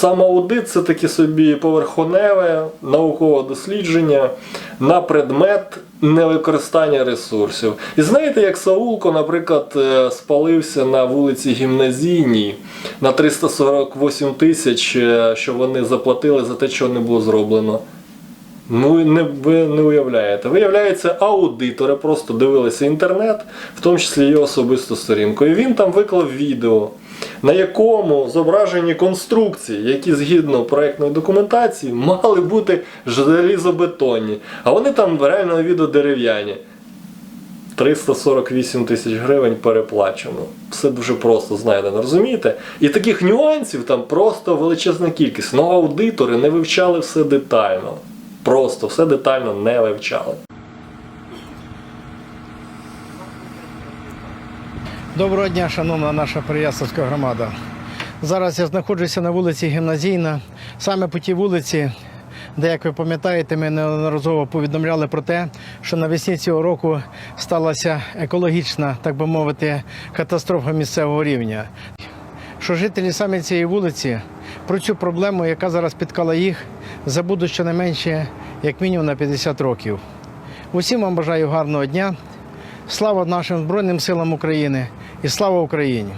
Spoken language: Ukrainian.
Сам аудит це таке собі поверхоневе наукове дослідження на предмет невикористання ресурсів. І знаєте, як Саулко, наприклад, е, спалився на вулиці Гімназійній на 348 тисяч, е, що вони заплатили за те, що не було зроблено. Ну, не, ви не уявляєте. Виявляється, аудитори просто дивилися інтернет, в тому числі його особисту сторінку. І він там виклав відео, на якому зображені конструкції, які згідно проектної документації мали бути желізобетонні. А вони там реально на відео дерев'яні. 348 тисяч гривень переплачено. Все дуже просто знайдено, розумієте? І таких нюансів там просто величезна кількість. Ну аудитори не вивчали все детально. Просто все детально не вивчали. Доброго дня, шановна наша Переяславська громада. Зараз я знаходжуся на вулиці Гімназійна. Саме по тій вулиці, де, як ви пам'ятаєте, ми неодноразово повідомляли про те, що навесні цього року сталася екологічна, так би мовити, катастрофа місцевого рівня. Що жителі саме цієї вулиці про цю проблему, яка зараз спіткала їх, забудуть щонайменше як мінімум на 50 років. Усім вам бажаю гарного дня. Слава нашим Збройним силам України і слава Україні!